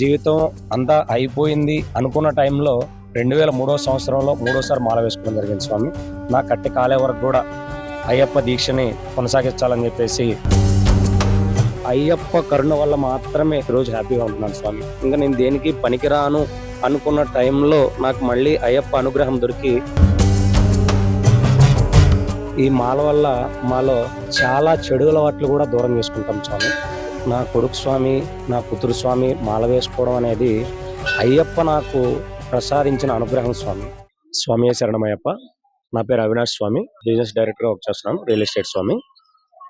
జీవితం అంతా అయిపోయింది అనుకున్న టైంలో రెండు వేల మూడో సంవత్సరంలో మూడోసారి మాల వేసుకోవడం జరిగింది స్వామి. నా కట్టి కాలే వరకు కూడా అయ్యప్ప దీక్షని కొనసాగించాలని చెప్పేసి అయ్యప్ప కరుణ వల్ల మాత్రమే ఈరోజు హ్యాపీగా ఉంటున్నాను స్వామి. ఇంకా నేను దేనికి పనికిరాను అనుకున్న టైంలో నాకు మళ్ళీ అయ్యప్ప అనుగ్రహం దొరికి ఈ మాల వల్ల మాలో చాలా చెడు అలవాట్లు కూడా దూరం చేసుకుంటాం స్వామి. నా కొడుకు స్వామి నా కూతురు స్వామి మాల వేసుకోవడం అనేది అయ్యప్ప నాకు ప్రసాదించిన అనుగ్రహం స్వామి. స్వామి శరణమయ్యప్ప. నా పేరు అవినాష్ స్వామి. బిజినెస్ డైరెక్టర్గా వర్క్ చేస్తున్నాను. రియల్ ఎస్టేట్ స్వామి.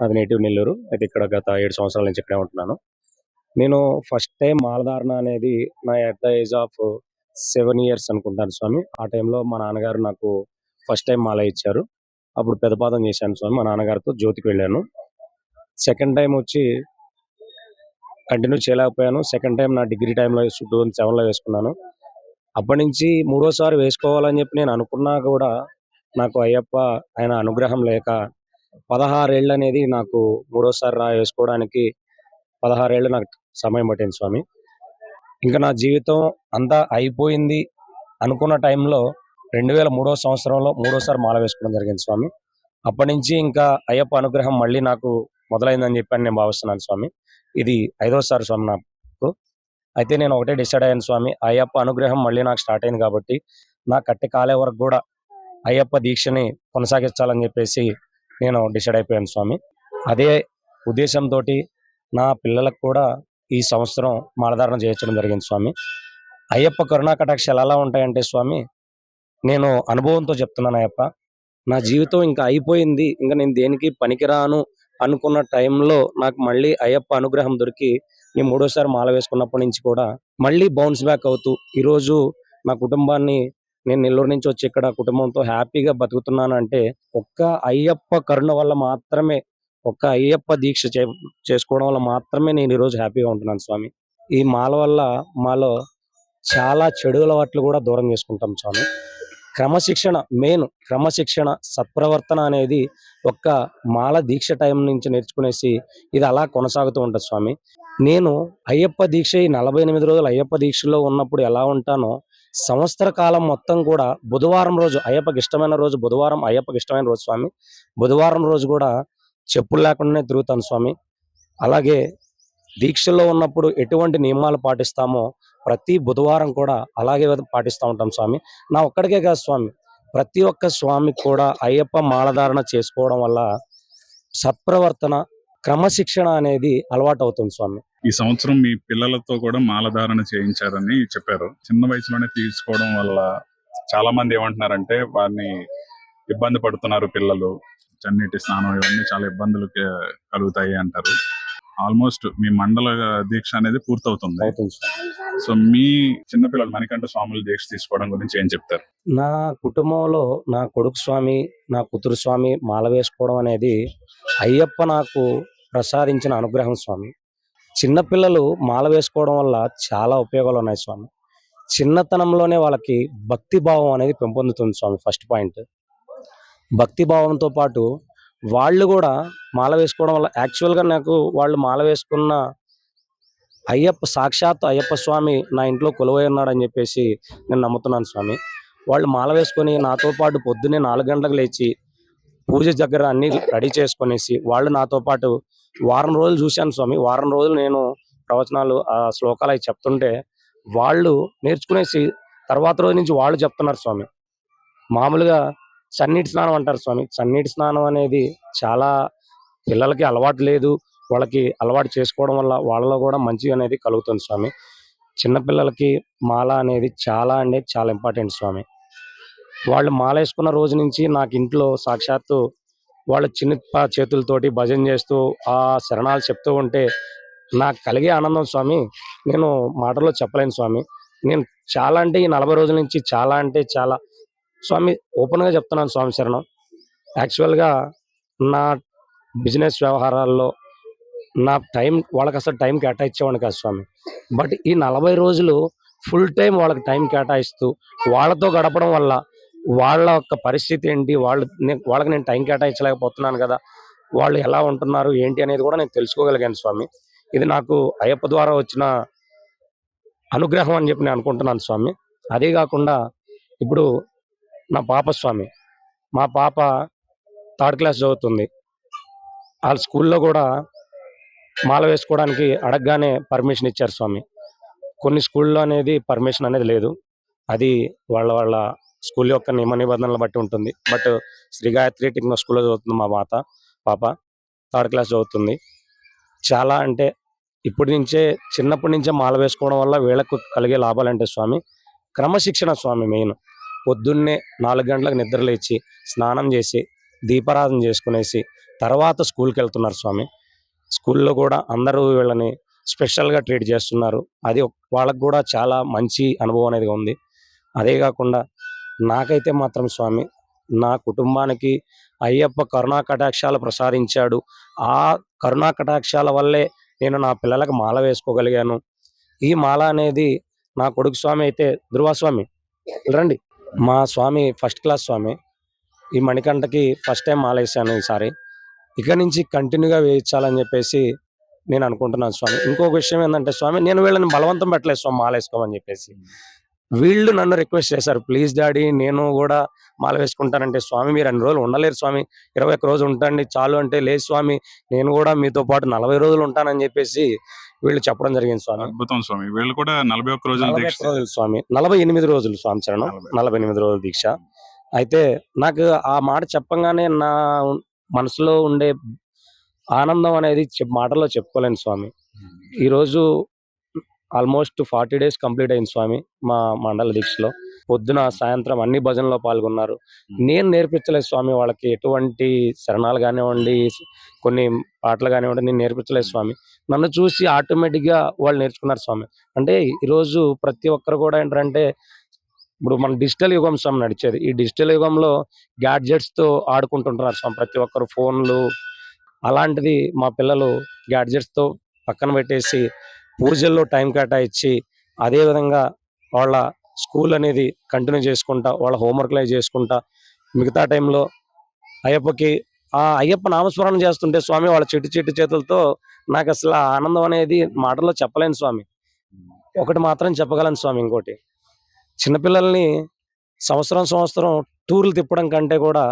నాది నేటివ్ నెల్లూరు. అయితే ఇక్కడ గత ఏడు సంవత్సరాల నుంచి ఇక్కడే ఉంటున్నాను. నేను ఫస్ట్ టైం మాలధారణ అనేది నా at the age of seven years అనుకుంటాను స్వామి. ఆ టైంలో మా నాన్నగారు నాకు ఫస్ట్ టైం మాల ఇచ్చారు. అప్పుడు పెదపాదం చేశాను స్వామి. మా నాన్నగారితో జ్యోతికి వెళ్ళాను. సెకండ్ టైం వచ్చి కంటిన్యూ చేయలేకపోయాను. సెకండ్ టైం నా డిగ్రీ టైంలో టూ థౌసండ్ సెవెన్లో వేసుకున్నాను. అప్పటి నుంచి మూడోసారి వేసుకోవాలని చెప్పి నేను అనుకున్నా కూడా నాకు అయ్యప్ప ఆయన అనుగ్రహం లేక పదహారేళ్ళు అనేది నాకు మూడోసారి రా వేసుకోవడానికి పదహారేళ్ళు నాకు సమయం పట్టింది స్వామి. ఇంకా నా జీవితం అంతా అయిపోయింది అనుకున్న టైంలో రెండు వేల మూడో సంవత్సరంలో మూడోసారి మాల వేసుకోవడం జరిగింది స్వామి. అప్పటి నుంచి ఇంకా అయ్యప్ప అనుగ్రహం మళ్ళీ నాకు మొదలైందని చెప్పి నేను భావిస్తున్నాను స్వామి. ఇది ఐదోసారి స్వామి నాకు. అయితే నేను ఒకటే డిసైడ్ అయ్యాను స్వామి. అయ్యప్ప అనుగ్రహం మళ్ళీ నాకు స్టార్ట్ అయింది కాబట్టి నా కట్టె కాలే వరకు కూడా అయ్యప్ప దీక్షని కొనసాగించాలని చెప్పేసి నేను డిసైడ్ అయిపోయాను స్వామి. అదే ఉద్దేశంతో నా పిల్లలకు కూడా ఈ సంవత్సరం మాలధారణ చేయించడం జరిగింది స్వామి. అయ్యప్ప కరుణా కటాక్షాలు ఎలా ఉంటాయంటే స్వామి నేను అనుభవంతో చెప్తున్నాను అయ్యప్ప నా జీవితం ఇంకా అయిపోయింది ఇంకా నేను దేనికి పనికిరాను అనుకున్న టైంలో నాకు మళ్ళీ అయ్యప్ప అనుగ్రహం దొరికి నేను మూడోసారి మాల వేసుకున్నప్పటి నుంచి కూడా మళ్ళీ బౌన్స్ బ్యాక్ అవుతూ ఈరోజు నా కుటుంబాన్ని నేను నెల్లూరు నుంచి వచ్చి ఇక్కడ కుటుంబంతో హ్యాపీగా బతుకుతున్నానంటే ఒక్క అయ్యప్ప కరుణ వల్ల మాత్రమే ఒక్క అయ్యప్ప దీక్ష చే చేసుకోవడం వల్ల మాత్రమే నేను ఈరోజు హ్యాపీగా ఉంటున్నాను స్వామి. ఈ మాల వల్ల మాలో చాలా చెడు అలవాట్లు కూడా దూరం చేసుకుంటాం స్వామి. క్రమశిక్షణ మెయిన్ క్రమశిక్షణ సత్ప్రవర్తన అనేది ఒక్క మాల దీక్ష టైం నుంచి నేర్చుకునేసి ఇది అలా కొనసాగుతూ ఉంటుంది స్వామి. నేను అయ్యప్ప దీక్ష ఈ నలభై ఎనిమిది రోజులు అయ్యప్ప దీక్షలో ఉన్నప్పుడు ఎలా ఉంటానో సంవత్సర కాలం మొత్తం కూడా బుధవారం రోజు అయ్యప్పకి ఇష్టమైన రోజు బుధవారం అయ్యప్పకి ఇష్టమైన రోజు స్వామి. బుధవారం రోజు కూడా చెప్పులు లేకుండానే తిరుగుతాను స్వామి. అలాగే దీక్షలో ఉన్నప్పుడు ఎటువంటి నియమాలు పాటిస్తామో ప్రతి బుధవారం కూడా అలాగే పాటిస్తూ ఉంటాం స్వామి. నా ఒక్కడికే కాదు స్వామి ప్రతి ఒక్క స్వామి కూడా అయ్యప్ప మాలధారణ చేసుకోవడం వల్ల సత్ప్రవర్తన క్రమశిక్షణ అనేది అలవాటు అవుతుంది స్వామి. ఈ సంవత్సరం మీ పిల్లలతో కూడా మాలధారణ చేయించారని చెప్పారు. చిన్న వయసులోనే తీసుకోవడం వల్ల చాలా మంది ఏమంటున్నారంటే వారిని ఇబ్బంది పడుతున్నారు పిల్లలు చన్నీటి స్నానం ఇవన్నీ చాలా ఇబ్బందులు కలుగుతాయి అంటారు. ఆల్మోస్ట్ మీ మండల దీక్ష అనేది పూర్తవుతుంది. సో మీ చిన్నపిల్లలు మణికంఠ స్వాముల దీక్ష తీసుకోవడం గురించి ఏం చెప్తారు? నా కుటుంబంలో నా కొడుకు స్వామి నా కూతురు స్వామి మాల వేసుకోవడం అనేది అయ్యప్ప నాకు ప్రసాదించిన అనుగ్రహం స్వామి. చిన్నపిల్లలు మాల వేసుకోవడం వల్ల చాలా ఉపయోగాలు ఉన్నాయి స్వామి. చిన్నతనంలోనే వాళ్ళకి భక్తి భావం అనేది పెంపొందుతుంది స్వామి ఫస్ట్ పాయింట్. భక్తి భావంతో పాటు వాళ్ళు కూడా మాల వేసుకోవడం వల్ల యాక్చువల్గా నాకు వాళ్ళు మాల వేసుకున్న అయ్యప్ప సాక్షాత్ అయ్యప్ప స్వామి నా ఇంట్లో కొలువై ఉన్నాడని చెప్పేసి నేను నమ్ముతున్నాను స్వామి. వాళ్ళు మాల వేసుకొని నాతో పాటు పొద్దున్నే నాలుగు గంటలకు లేచి పూజ దగ్గర అన్ని రెడీ చేసుకొనేసి వాళ్ళు నాతో పాటు వారం రోజులు చూశాను స్వామి. వారం రోజులు నేను ప్రవచనాలు ఆ శ్లోకాలు అవి చెప్తుంటే వాళ్ళు నేర్చుకునేసి తర్వాత రోజు నుంచి వాళ్ళు చెప్తున్నారు స్వామి. మామూలుగా సన్నీటి స్నానం అంటారు స్వామి. సన్నీటి స్నానం అనేది చాలా పిల్లలకి అలవాటు లేదు. వాళ్ళకి అలవాటు చేసుకోవడం వల్ల వాళ్ళలో కూడా మంచి అనేది కలుగుతుంది స్వామి. చిన్నపిల్లలకి మాల అనేది చాలా అంటే చాలా ఇంపార్టెంట్ స్వామి. వాళ్ళు మాల వేసుకున్న రోజు నుంచి నాకు ఇంట్లో సాక్షాత్తు వాళ్ళ చిన్న చేతులతోటి భజన చేస్తూ ఆ శరణాలు చెప్తూ ఉంటే నాకు కలిగే ఆనందం స్వామి. నేను మాటల్లో చెప్పలేను స్వామి. నేను చాలా అంటే ఈ నలభై రోజుల నుంచి చాలా అంటే చాలా స్వామి ఓపెన్గా చెప్తున్నాను స్వామి శరణం. యాక్చువల్గా నా బిజినెస్ వ్యవహారాల్లో నా టైం వాళ్ళకి అసలు టైం కేటాయించేవాడిని కాదు స్వామి. బట్ ఈ నలభై రోజులు ఫుల్ టైం వాళ్ళకి టైం కేటాయిస్తూ వాళ్ళతో గడపడం వల్ల వాళ్ళ యొక్క పరిస్థితి ఏంటి వాళ్ళు వాళ్ళకి నేను టైం కేటాయించలేకపోతున్నాను కదా వాళ్ళు ఎలా ఉంటున్నారు ఏంటి అనేది కూడా నేను తెలుసుకోగలిగాను స్వామి. ఇది నాకు అయ్యప్ప ద్వారా వచ్చిన అనుగ్రహం అని చెప్పి నేను అనుకుంటున్నాను స్వామి. అదే కాకుండా ఇప్పుడు నా పాప స్వామి. మా పాప థర్డ్ క్లాస్ చదువుతుంది. వాళ్ళ స్కూల్లో కూడా మాల వేసుకోవడానికి అడగగానే పర్మిషన్ ఇచ్చారు స్వామి. కొన్ని స్కూల్లో అనేది పర్మిషన్ అనేది లేదు. అది వాళ్ళ వాళ్ళ స్కూల్ యొక్క నియమ నిబంధనలు బట్టి ఉంటుంది. బట్ శ్రీ గాయత్రి టెక్నో స్కూల్లో చదువుతుంది మా మాత పాప థర్డ్ క్లాస్ చదువుతుంది. చాలా అంటే ఇప్పటి నుంచే చిన్నప్పటి నుంచే మాల వేసుకోవడం వల్ల వీళ్ళకు కలిగే లాభాలంటే స్వామి క్రమశిక్షణ స్వామి మెయిన్. పొద్దున్నే నాలుగు గంటలకు నిద్రలేచి స్నానం చేసి దీపారాధన చేసుకునేసి తర్వాత స్కూల్కి వెళ్తున్నారు స్వామి. స్కూల్లో కూడా అందరూ వీళ్ళని స్పెషల్గా ట్రీట్ చేస్తున్నారు. అది వాళ్ళకు కూడా చాలా మంచి అనుభవం అనేది ఉంది. అదే కాకుండా నాకైతే మాత్రం స్వామి నా కుటుంబానికి అయ్యప్ప కరుణా కటాక్షాలు ప్రసాదించాడు. ఆ కరుణా కటాక్షాల వల్లే నేను నా పిల్లలకు మాల వేసుకోగలిగాను. ఈ మాల అనేది నా కొడుకు స్వామి అయితే ధృవ స్వామి రండి. మా స్వామి ఫస్ట్ క్లాస్ స్వామి ఈ మణికంఠకి ఫస్ట్ టైం మాల వేసాను ఈసారి. ఇక నుంచి కంటిన్యూగా వేయించాలని చెప్పేసి నేను అనుకుంటున్నాను స్వామి. ఇంకొక విషయం ఏంటంటే స్వామి నేను వీళ్ళని బలవంతం పెట్టలేదు స్వామి మాల వేసుకోమని చెప్పేసి. వీళ్ళు నన్ను రిక్వెస్ట్ చేశారు ప్లీజ్ డాడీ నేను కూడా మాల వేసుకుంటానంటే స్వామి మీరు అన్ని రోజులు ఉండలేరు స్వామి. ఇరవై ఒక్క రోజు ఉంటండి చాలు అంటే లేదు స్వామి. నేను కూడా మీతో పాటు నలభై రోజులు ఉంటానని చెప్పేసి వీళ్ళు చెప్పడం జరిగింది స్వామి. అద్భుతం స్వామి. వీళ్ళు కూడా నలభై ఒక్క రోజుల నలభై దీక్ష. ఒక్క రోజులు స్వామి. నలభై ఎనిమిది రోజులు స్వామి చరణం. నలభై. ఎనిమిది రోజుల దీక్ష. అయితే నాకు ఆ మాట చెప్పంగానే నా మనసులో ఉండే ఆనందం అనేది చెప్ మాటల్లో చెప్పుకోలేను స్వామి. ఈరోజు ఆల్మోస్ట్ ఫార్టీ డేస్ కంప్లీట్ అయింది స్వామి మా మండల దీక్షలో. పొద్దున సాయంత్రం అన్ని భజనలో పాల్గొన్నారు. నేను నేర్పించలేదు స్వామి వాళ్ళకి ఎటువంటి శరణాలు కానివ్వండి కొన్ని పాటలు కానివ్వండి నేను నేర్పించలేదు స్వామి. నన్ను చూసి ఆటోమేటిక్గా వాళ్ళు నేర్చుకున్నారు స్వామి. అంటే ఈరోజు ప్రతి ఒక్కరు కూడా ఏంటంటే ఇప్పుడు మన డిజిటల్ యుగం స్వామి నడిచేది. ఈ డిజిటల్ యుగంలో gadgets తో ఆడుకుంటుంటున్నారు స్వామి ప్రతి ఒక్కరు ఫోన్లు. అలాంటిది మా పిల్లలు gadgets తో పక్కన పెట్టేసి పూజల్లో టైం కేటాయించి అదే విధంగా వాళ్ళ స్కూల్ అనేది కంటిన్యూ చేసుకుంటా వాళ్ళ హోంవర్క్లు అవి చేసుకుంటా మిగతా టైంలో అయ్యప్పకి ఆ అయ్యప్ప నామస్మరణ చేస్తుంటే స్వామి వాళ్ళ చెట్టు చెట్టు చేతులతో నాకు అసలు ఆ ఆనందం అనేది మాటల్లో చెప్పలేను స్వామి. ఒకటి మాత్రం చెప్పగలను స్వామి ఇంకోటి. చిన్నపిల్లల్ని సంవత్సరం సంవత్సరం టూర్లు తిప్పడం కంటే కూడా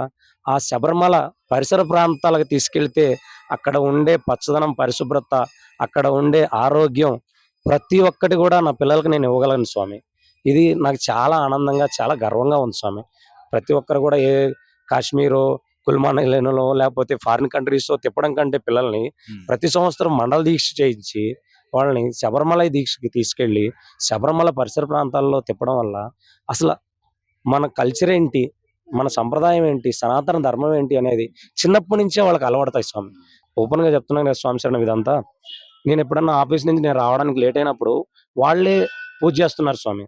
ఆ శబరిమల పరిసర ప్రాంతాలకు తీసుకెళ్తే అక్కడ ఉండే పచ్చదనం పరిశుభ్రత అక్కడ ఉండే ఆరోగ్యం ప్రతి ఒక్కటి కూడా నా పిల్లలకి నేను ఇవ్వగలను స్వామి. ఇది నాకు చాలా ఆనందంగా చాలా గర్వంగా ఉంది స్వామి. ప్రతి ఒక్కరు కూడా ఏ కాశ్మీరో కుల్మానలో లేకపోతే ఫారిన్ కంట్రీస్లో తిప్పడం కంటే పిల్లల్ని ప్రతి సంవత్సరం మండల దీక్ష చేయించి వాళ్ళని శబరిమల దీక్షకి తీసుకెళ్ళి శబరిమల పరిసర ప్రాంతాల్లో తిప్పడం వల్ల అసలు మన కల్చర్ ఏంటి? మన సంప్రదాయం ఏంటి? సనాతన ధర్మం ఏంటి? అనేది చిన్నప్పటి నుంచే వాళ్ళకి అలవడతాయి స్వామి. ఓపెన్గా చెప్తున్నాను కదా స్వామి శరణం ఇదంతా. నేను ఎప్పుడన్నా ఆఫీస్ నుంచి నేను రావడానికి లేట్ అయినప్పుడు వాళ్ళే పూజ చేస్తున్నారు స్వామి.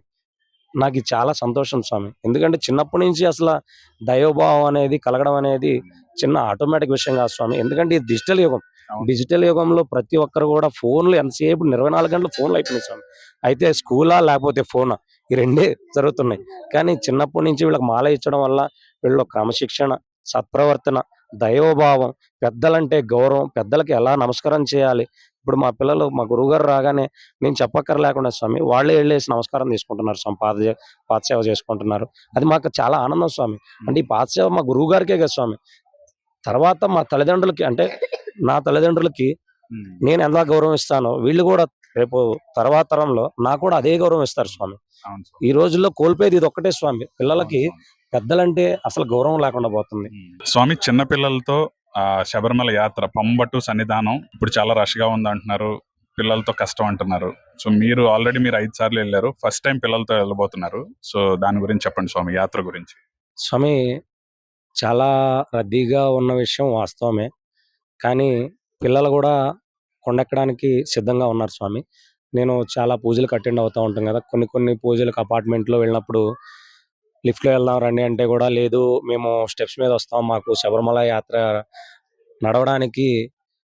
నాకు చాలా సంతోషం స్వామి. ఎందుకంటే చిన్నప్పటి నుంచి అసలు దైవభావం అనేది కలగడం అనేది చిన్న ఆటోమేటిక్ విషయం కాదు స్వామి. ఎందుకంటే ఇది డిజిటల్ యుగం. డిజిటల్ యుగంలో ప్రతి ఒక్కరు కూడా ఫోన్లు ఎంతసేపు ఇరవై నాలుగు గంటలు ఫోన్లు అయిపోయినాయి స్వామి. అయితే స్కూలా లేకపోతే ఫోనా? ఈ రెండే జరుగుతున్నాయి. కానీ చిన్నప్పటి నుంచి వీళ్ళకి మాల ఇచ్చడం వల్ల వీళ్ళు క్రమశిక్షణ సత్ప్రవర్తన దైవభావం పెద్దలంటే గౌరవం పెద్దలకి ఎలా నమస్కారం చేయాలి ఇప్పుడు మా పిల్లలు మా గురువుగారు రాగానే నేను చెప్పక్కర్ లేకుండా స్వామి వాళ్ళే వెళ్ళేసి నమస్కారం తీసుకుంటున్నారు స్వామి పాద పాద సేవ చేసుకుంటున్నారు. అది మాకు చాలా ఆనందం స్వామి. అంటే ఈ పాద సేవ మా గురువు గారికే కదా స్వామి. తర్వాత మా తల్లిదండ్రులకి అంటే నా తల్లిదండ్రులకి నేను ఎంత గౌరవం ఇస్తానో వీళ్ళు కూడా రేపు తర్వాత తరంలో నాకు కూడా అదే గౌరవం ఇస్తారు స్వామి. ఈ రోజుల్లో కోల్పోయేది ఇది ఒక్కటే స్వామి. పిల్లలకి పెద్దలంటే అసలు గౌరవం లేకుండా పోతుంది. స్వామి. చిన్న పిల్లలతో శబరిమల యాత్ర పంబట్టు సన్నిధానం ఇప్పుడు చాలా రష్గా ఉంది అంటున్నారు పిల్లలతో కష్టం అంటున్నారు. సో మీరు ఆల్రెడీ మీరు ఐదు సార్లు వెళ్ళారు. ఫస్ట్ టైం పిల్లలతో వెళ్ళబోతున్నారు. సో దాని గురించి చెప్పండి స్వామి యాత్ర గురించి. స్వామి చాలా రద్దీగా ఉన్న విషయం వాస్తవమే. కానీ పిల్లలు కూడా కొండెక్కడానికి సిద్ధంగా ఉన్నారు స్వామి. నేను చాలా పూజలకు అటెండ్ అవుతూ ఉంటాను కదా. కొన్ని కొన్ని పూజలకు అపార్ట్మెంట్లో వెళ్ళినప్పుడు లిఫ్ట్లో వెళ్దాం రండి అంటే కూడా లేదు. మేము స్టెప్స్ మీద వస్తాం. మాకు శబరిమల యాత్ర నడవడానికి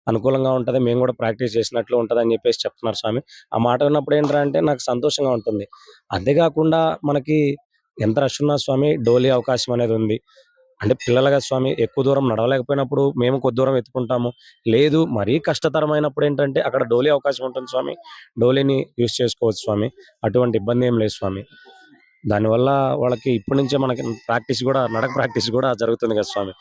అనుకూలంగా ఉంటుంది. మేము కూడా ప్రాక్టీస్ చేసినట్లు ఉంటుంది అని చెప్పేసి చెప్తున్నారు స్వామి. ఆ మాట విన్నప్పుడు ఏంటంటే అంటే నాకు సంతోషంగా ఉంటుంది. అంతేకాకుండా మనకి ఎంత రష్ ఉన్నా స్వామి డోలీ అవకాశం అనేది ఉంది. అంటే పిల్లలుగా స్వామి ఎక్కువ దూరం నడవలేకపోయినప్పుడు మేము కొద్ది దూరం ఎత్తుకుంటాము. లేదు మరీ కష్టతరమైనప్పుడు ఏంటంటే అక్కడ డోలీ అవకాశం ఉంటుంది స్వామి. డోలీని యూస్ చేసుకోవచ్చు స్వామి. అటువంటి ఇబ్బంది ఏం లేదు స్వామి. దానివల్ల వాళ్ళకి ఇప్పటి నుంచే మనకి ప్రాక్టీస్ కూడా నడక ప్రాక్టీస్ కూడా జరుగుతుంది కదా స్వామి.